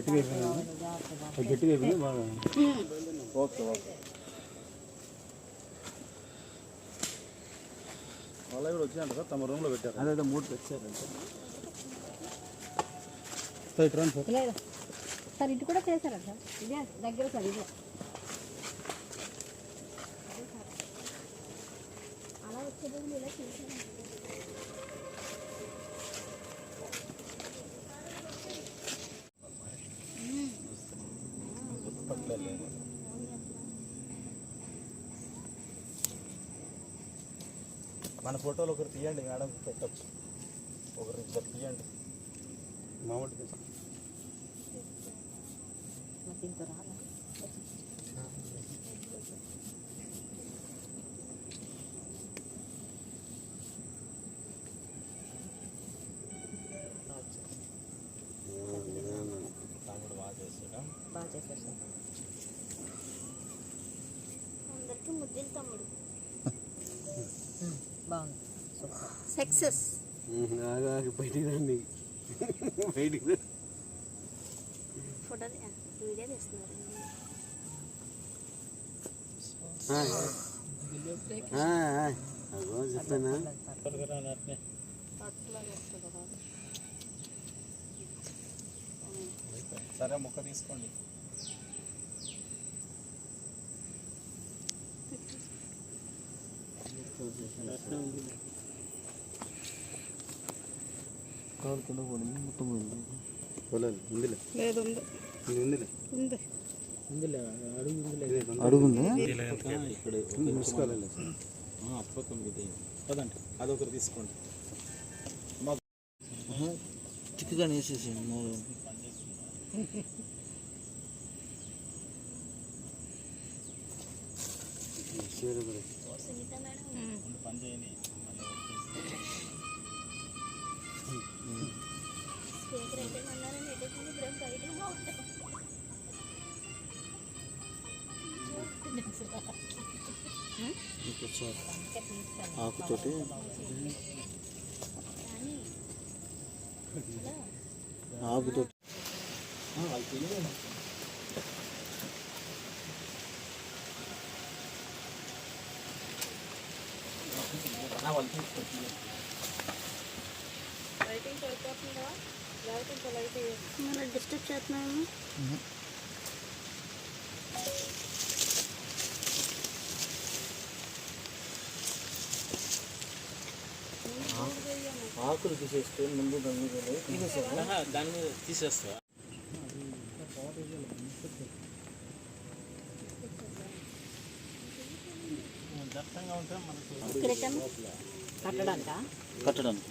గట్టిగా అయిపోయింది అది గట్టిగా అయిపోయింది బాగా ఓకే ఓకే వాళ్ళ కూడా వచ్చిందంట సార్ తమ రూమ్లో పెట్టారు అదే మూడు తెచ్చారంటే సార్ ఇటు రండి సార్ లేదు సార్ ఇటు కూడా చేశారా సార్ ఇదే దగ్గర సార్ ఇదే అలా వచ్చే ఇలా ఇలా మన ఫోటోలు ఒకరు తీయండి మేడం పెట్టచ్చు. ఒకరు ఇద్దరు తీయండి. మామూలు తెచ్చారు. మరి దీంతో రాలా తమ్ముడు బాగా చేస్తాడు బాగా చేశారు సార్ అందరికీ ముద్దులు తమ్ముడు బాగుంది సూపర్ సక్సెస్ బయటికి రండి. బయటికి ఫోటో వీడియో తీస్తున్నారు. చెప్తానా సరే ముక్క తీసుకోండి. కాలు కింద పోయింది మొత్తం పోయింది పోలేదు ఉందిలే. లేదు ఉంది. ఇది ఉందిలే. ఉంది. అడుగుందా ఇక్కడ ముసుకోలేదు అప్పకం ఇది. పదండి అదొకరు తీసుకోండి. చిక్కుగా వేసేసి మూడు సునీత మేడం. పని చేయని. స్పీకర్ అయితే ఉన్నారని బయటకు పోతాం ఆకుతోటి ఆకుతోటి వాళ్ళు తీసుకొచ్చి మనం డిస్టర్బ్ చేస్తున్నాము ఆకులు తీసేస్తే ముందు దాని మీద తీసేసాను దాని మీద తీసేస్తా. దట్టంగా ఉంటే మనకు కట్టడానికా? కట్టడానికి.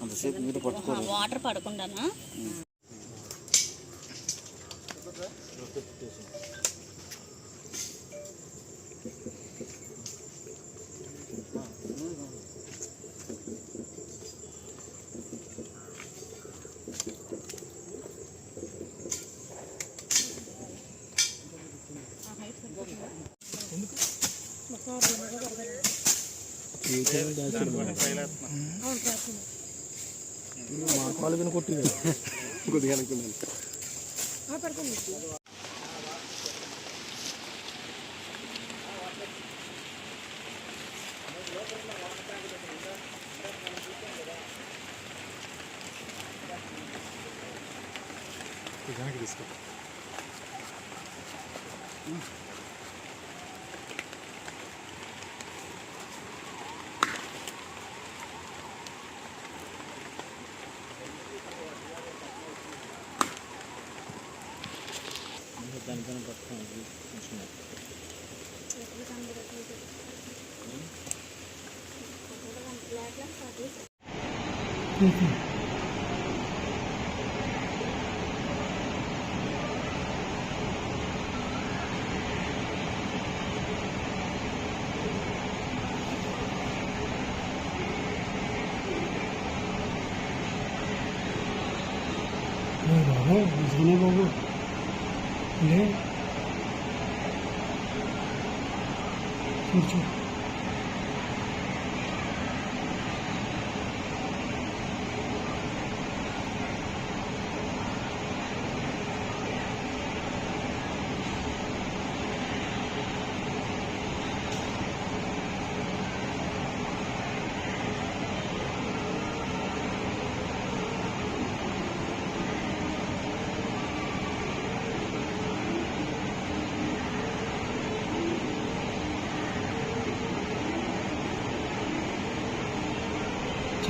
అంతసేపు మీద పట్టుకోరు వాటర్ పడకుండానా మా కాలు కింద కొట్టి కొద్దిగా అనుకున్నాను. వెనక్కి తీసుకో. ठीक है बिजने बाबू। ले। सोचो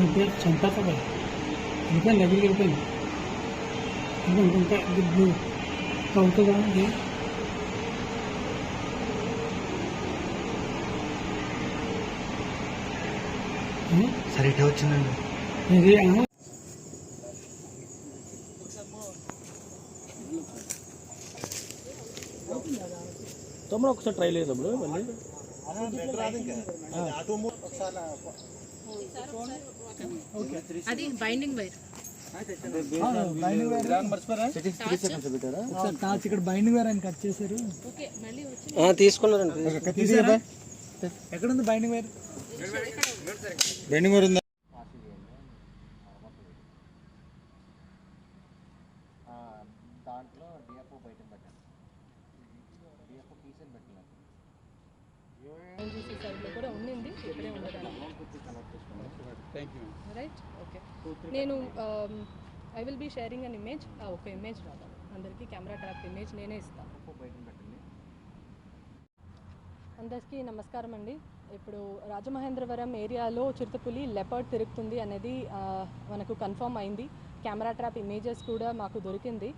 చూడు చంపే చంపేస్తా కదా వెళ్ళిపోయింది దగ్గరికి వెళ్ళిపోయింది ఇంకా ఇంకా ఇంకా అవుతుందా ఇది సరే ఇటే వచ్చిందండి ఇది ఆ? తమ్ముడు ఒకసారి ట్రై లేదు తమ్ముడు మళ్ళీ అది బైండింగ్ వైర్ ఇక్కడ బైండింగ్ వేర్ అని కట్ చేశారు. ఓకే మళ్ళీ వచ్చి తీసుకున్నారండి తీసారా? ఎక్కడ ఉంది బైండింగ్ వేర్ బెండింగ్ ఉందా? దాంట్లో డిఎఫ్ఓ బయట పెట్టాను డిఎఫ్ఓ పీసెన్ పెట్టలేదు కూడా ఉండింది ఇక్కడే ఉండడానికి రైట్ ఓకే నేను I will be sharing an image ఒక ఇమేజ్ రావాలి అందరికీ కెమెరా ట్రాప్ ఇమేజ్ నేనే ఇస్తాను అందరికీ నమస్కారం అండి. ఇప్పుడు రాజమహేంద్రవరం ఏరియాలో చిరుతపులి లెపర్డ్ తిరుగుతుంది అనేది మనకు కన్ఫర్మ్ అయింది. కెమెరా ట్రాప్ ఇమేజెస్ కూడా మాకు దొరికింది.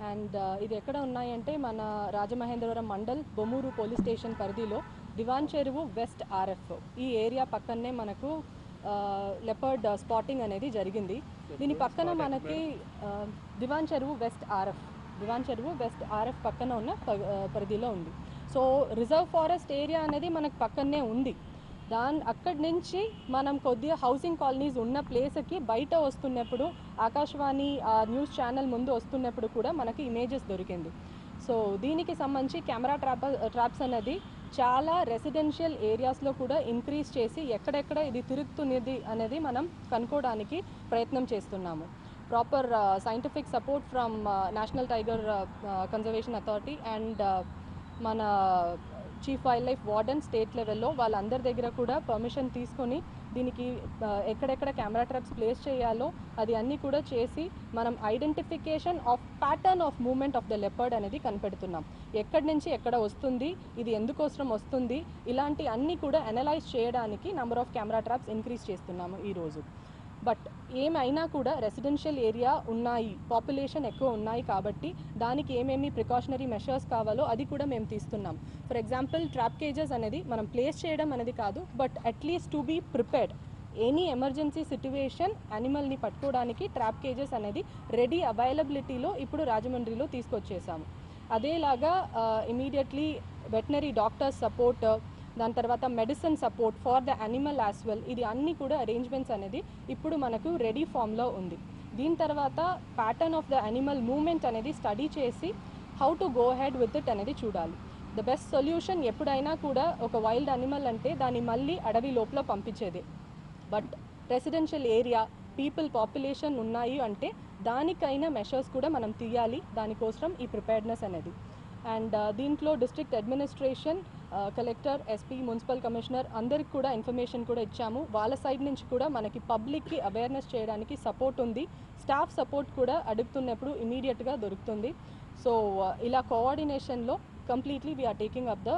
అండ్ ఇది ఎక్కడ ఉన్నాయంటే మన రాజమహేంద్రవరం మండల్ బొమ్మూరు పోలీస్ స్టేషన్ పరిధిలో దివాన్ చెరువు వెస్ట్ ఆర్ఎఫ్ ఈ ఏరియా పక్కనే మనకు లెపర్డ్ స్పాటింగ్ uh, అనేది జరిగింది. దీని పక్కన మనకి దివాన్ చెరువు వెస్ట్ ఆర్ఎఫ్. దివాన్ చెరువు వెస్ట్ ఆర్ఎఫ్ పక్కన ఉన్న ప- పరిధిలో ఉంది. సో రిజర్వ్ ఫారెస్ట్ ఏరియా అనేది మనకు పక్కనే ఉంది. దాని అక్కడి నుంచి మనం కొద్దిగా హౌసింగ్ కాలనీస్ ఉన్న ప్లేస్కి బయట వస్తున్నప్పుడు ఆకాశవాణి ఆ న్యూస్ ఛానల్ ముందు వస్తున్నప్పుడు కూడా మనకి ఇమేజెస్ దొరికింది. సో దీనికి సంబంధించి కెమెరా ట్రాప్ ట్రాప్స్ అనేది చాలా రెసిడెన్షియల్ ఏరియాస్లో కూడా ఇంక్రీజ్ చేసి ఎక్కడెక్కడ ఇది తిరుగుతున్నది అనేది మనం కనుక్కోవడానికి ప్రయత్నం చేస్తున్నాము. Proper scientific support from National Tiger Conservation Authority and మన chief wildlife warden state లెవెల్లో వాళ్ళందరి దగ్గర కూడా పర్మిషన్ తీసుకొని దీనికి ఎక్కడెక్కడ కెమెరా ట్రాప్స్ ప్లేస్ చేయాలో అది అన్నీ కూడా చేసి మనం identification of pattern of movement of the leopard అనేది కనిపెడుతున్నాం. ఎక్కడి నుంచి ఎక్కడ వస్తుంది ఇది ఎందుకోసం వస్తుంది ఇలాంటి అన్నీ కూడా అనలైజ్ చేయడానికి number of camera traps increase చేస్తున్నాము ఈరోజు బట్ ఏమైనా కూడా రెసిడెన్షియల్ ఏరియా ఉన్నాయి పాపులేషన్ ఎక్కువ ఉన్నాయి కాబట్టి దానికి ఏమేమి ప్రికాషనరీ మెషర్స్ కావాలో అది కూడా మేము తీస్తున్నాం. ఫర్ ఎగ్జాంపుల్ ట్రాప్ కేజెస్ అనేది మనం ప్లేస్ చేయడం అనేది కాదు but at least to be prepared. Any emergency situation యానిమల్ని పట్టుకోవడానికి ట్రాప్ కేజెస్ అనేది రెడీ అవైలబిలిటీలో ఇప్పుడు రాజమండ్రిలో తీసుకొచ్చేసాము. అదేలాగా ఇమీడియట్లీ వెటనరీ డాక్టర్స్ సపోర్ట్ దాని తర్వాత medicine support for the animal as well ఇది అన్ని కూడా అరేంజ్మెంట్స్ అనేది ఇప్పుడు మనకు రెడీ ఫామ్లో ఉంది. దీని తర్వాత pattern of the animal movement అనేది స్టడీ చేసి how to go ahead with it అనేది చూడాలి. ద బెస్ట్ సొల్యూషన్ ఎప్పుడైనా కూడా ఒక వైల్డ్ అనిమల్ అంటే దాన్ని మళ్ళీ అడవి లోపల పంపించేది. But residential area people population ఉన్నాయి అంటే దానికైనా మెషర్స్ కూడా మనం తీయాలి. దానికోసం ఈ ప్రిపేర్డ్నెస్ అనేది. అండ్ uh, దీంట్లో district administration collector SP municipal commissioner అందరికి కూడా ఇన్ఫర్మేషన్ కూడా ఇచ్చాము. వాళ్ళ సైడ్ నుంచి కూడా మనకి పబ్లిక్కి అవేర్నెస్ చేయడానికి సపోర్ట్ ఉంది. స్టాఫ్ సపోర్ట్ కూడా అడుగుతున్నప్పుడు ఇమీడియట్గా దొరుకుతుంది. సో ఇలా కోఆర్డినేషన్లో completely we're taking up the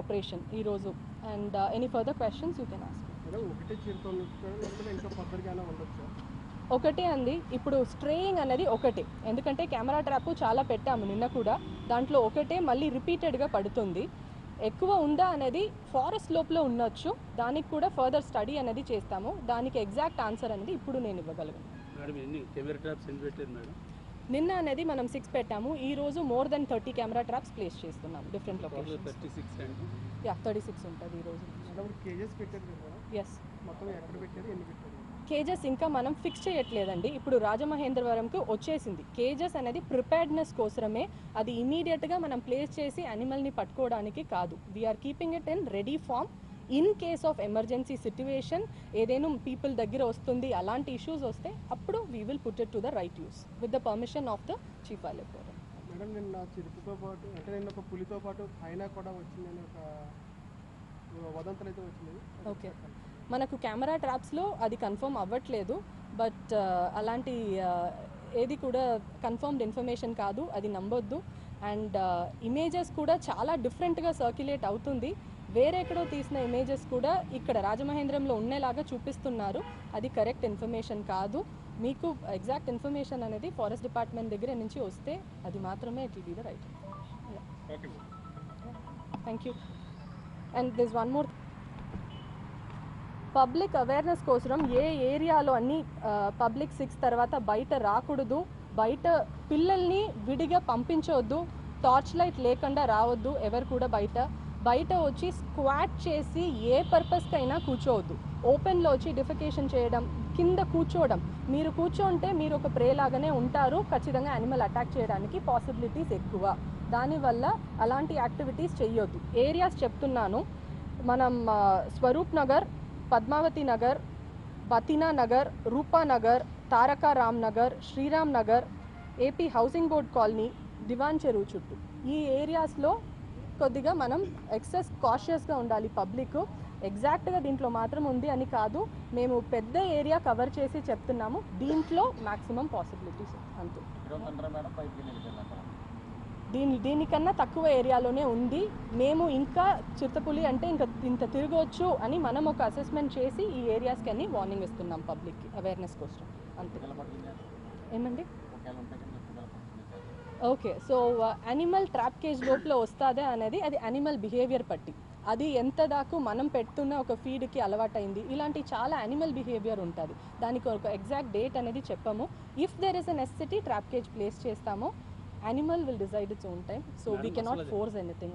operation ఈరోజు. And any further questions you can ask ఒకటే అంది ఇప్పుడు స్ట్రేయింగ్ అనేది ఒకటే. ఎందుకంటే కెమెరా ట్రాప్ చాలా పెట్టాము నిన్న కూడా. దాంట్లో ఒకటే మళ్ళీ రిపీటెడ్గా పడుతుంది. ఎక్కువ ఉందా అనేది ఫారెస్ట్ లోపల ఉండొచ్చు. దానికి కూడా ఫర్దర్ స్టడీ అనేది చేస్తాము. దానికి ఎగ్జాక్ట్ ఆన్సర్ అనేది ఇప్పుడు నేను ఇవ్వగలను. నిన్న అనేది మనం సిక్స్ పెట్టాము. ఈ రోజు more than thirty camera traps place చేస్తున్నాం డిఫరెంట్ లొకేషన్స్ థర్టీ సిక్స్ అండి. యా థర్టీ సిక్స్ ఉంటుంది ఈ రోజు. ఎస్ మొత్తం ఎక్కడ పెట్టారు? ఎన్ని పెట్టారు? కేజెస్ ఇంకా మనం ఫిక్స్ చేయట్లేదండి. ఇప్పుడు రాజమహేంద్రవరంకు వచ్చేసింది. కేజెస్ అనేది ప్రిపేర్డ్నెస్ కోసమే. అది ఇమీడియట్గా మనం ప్లేస్ చేసి యానిమల్ని పట్టుకోవడానికి కాదు. We're keeping it in ready form in case of emergency situation ఏదైనా పీపుల్ దగ్గర వస్తుంది అలాంటి ఇష్యూస్ వస్తే అప్పుడు we will put it to the right use with the permission of the chief వైలెక్టర్ madam నిన్న పాటు అంటే నిన్న ఒక పులితో పాటు హైనా కూడా వచ్చిందని ఒక వదంతులు అయితే వచ్చింది. ఓకే మనకు కెమెరా ట్రాప్స్లో అది కన్ఫర్మ్ అవ్వట్లేదు బట్ అలాంటి ఏది కూడా కన్ఫర్మ్డ్ ఇన్ఫర్మేషన్ కాదు అది నమ్మొద్దు. అండ్ ఇమేజెస్ కూడా చాలా డిఫరెంట్గా సర్క్యులేట్ అవుతుంది. వేరెక్కడో తీసిన ఇమేజెస్ కూడా ఇక్కడ రాజమహేంద్రంలో ఉండేలాగా చూపిస్తున్నారు. అది కరెక్ట్ ఇన్ఫర్మేషన్ కాదు. మీకు ఎగ్జాక్ట్ ఇన్ఫర్మేషన్ అనేది ఫారెస్ట్ డిపార్ట్మెంట్ దగ్గర నుంచి వస్తే అది మాత్రమే it will be the right thank you and this one more public awareness కోసం ఏ ఏరియాలో అన్ని పబ్లిక్ సిక్స్ తర్వాత బయట రాకూడదు. బయట పిల్లల్ని విడిగా పంపించవద్దు టార్చ్ లైట్ లేకుండా రావద్దు ఎవరు కూడా బయట. బయట వచ్చి స్క్వాట్ చేసి ఏ పర్పస్కైనా కూర్చోవద్దు. ఓపెన్లో వచ్చి డిఫికేషన్ చేయడం కింద కూర్చోవడం. మీరు కూర్చోంటే మీరు ఒక ప్రే లాగానే ఉంటారు. ఖచ్చితంగా యానిమల్ అటాక్ చేయడానికి పాసిబిలిటీస్ ఎక్కువ. దానివల్ల అలాంటి యాక్టివిటీస్ చేయొద్దు ఏరియాస్ చెప్తున్నాను. మనం Swaroop Nagar Padmavathi Nagar Bathina Nagar Rupa Nagar Taraka Ram Nagar Sriram Nagar AP housing board colony Diwan Cheruvu చుట్టూ. ఈ ఏరియాస్లో కొద్దిగా మనం ఎక్సెస్ కాషియస్గా ఉండాలి. పబ్లిక్ ఎగ్జాక్ట్గా దీంట్లో మాత్రం ఉంది అని కాదు. మేము పెద్ద ఏరియా కవర్ చేసి చెప్తున్నాము. దీంట్లో మ్యాక్సిమం పాసిబిలిటీస్ అంతే. దీని దీనికన్నా తక్కువ ఏరియాలోనే ఉంది. మేము ఇంకా చిరుతపులి అంటే ఇంకా ఇంత తిరగవచ్చు అని మనం ఒక అసెస్మెంట్ చేసి ఈ ఏరియాస్కి అన్ని వార్నింగ్ ఇస్తున్నాం పబ్లిక్కి అవేర్నెస్ కోసం. అంతే. ఏమండి? Okay. So animal trap cage లోపల వస్తుందా అనేది అది యానిమల్ బిహేవియర్ పట్టి. అది ఎంత దాకా మనం పెడుతున్న ఒక ఫీడ్కి అలవాటైంది. ఇలాంటి చాలా యానిమల్ బిహేవియర్ ఉంటుంది. దానికి ఒక ఎగ్జాక్ట్ డేట్ అనేది చెప్పము. If there is a necessity trap cage place చేస్తాము. Animal will decide its own time so we cannot force anything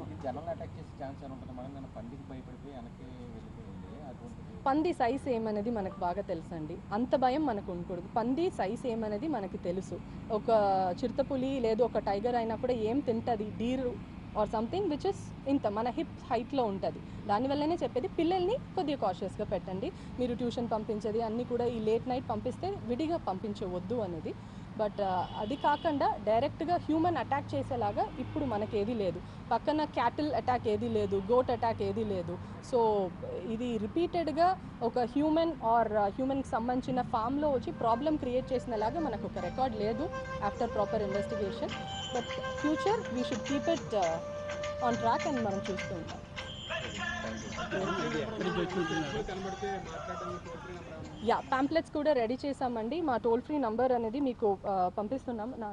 పంది సైజ్ ఏమనేది మనకు బాగా తెలుసండి. అంత భయం మనకు ఉండకూడదు. పంది సైజ్ ఏమనేది మనకి తెలుసు. ఒక చిరుతపులి లేదు ఒక టైగర్ అయినా కూడా ఏం తింటుంది? Deer or something which is ఇంత మన హిప్ హైట్లో ఉంటుంది. దానివల్లనే చెప్పేది పిల్లల్ని కొద్దిగా కాషియస్గా పెట్టండి. మీరు ట్యూషన్ పంపించేది అన్నీ కూడా ఈ లేట్ నైట్ పంపిస్తే విడిగా పంపించవద్దు అనేది. బట్ అది కాకుండా డైరెక్ట్గా హ్యూమన్ అటాక్ చేసేలాగా ఇప్పుడు మనకి ఏది లేదు. పక్కన క్యాటిల్ అటాక్ ఏది లేదు గోట్ అటాక్ ఏది లేదు. సో ఇది రిపీటెడ్గా ఒక హ్యూమన్ ఆర్ హ్యూమన్కి సంబంధించిన ఫామ్లో వచ్చి ప్రాబ్లం క్రియేట్ చేసినలాగా మనకు ఒక రికార్డ్ లేదు after proper investigation. But future we should keep it on track అని మనం చూస్తుంటాం యా పాంప్లెట్స్ కూడా రెడీ చేసామండి మా టోల్ ఫ్రీ నంబర్ అనేది మీకు uh, పంపిస్తున్నాం. నా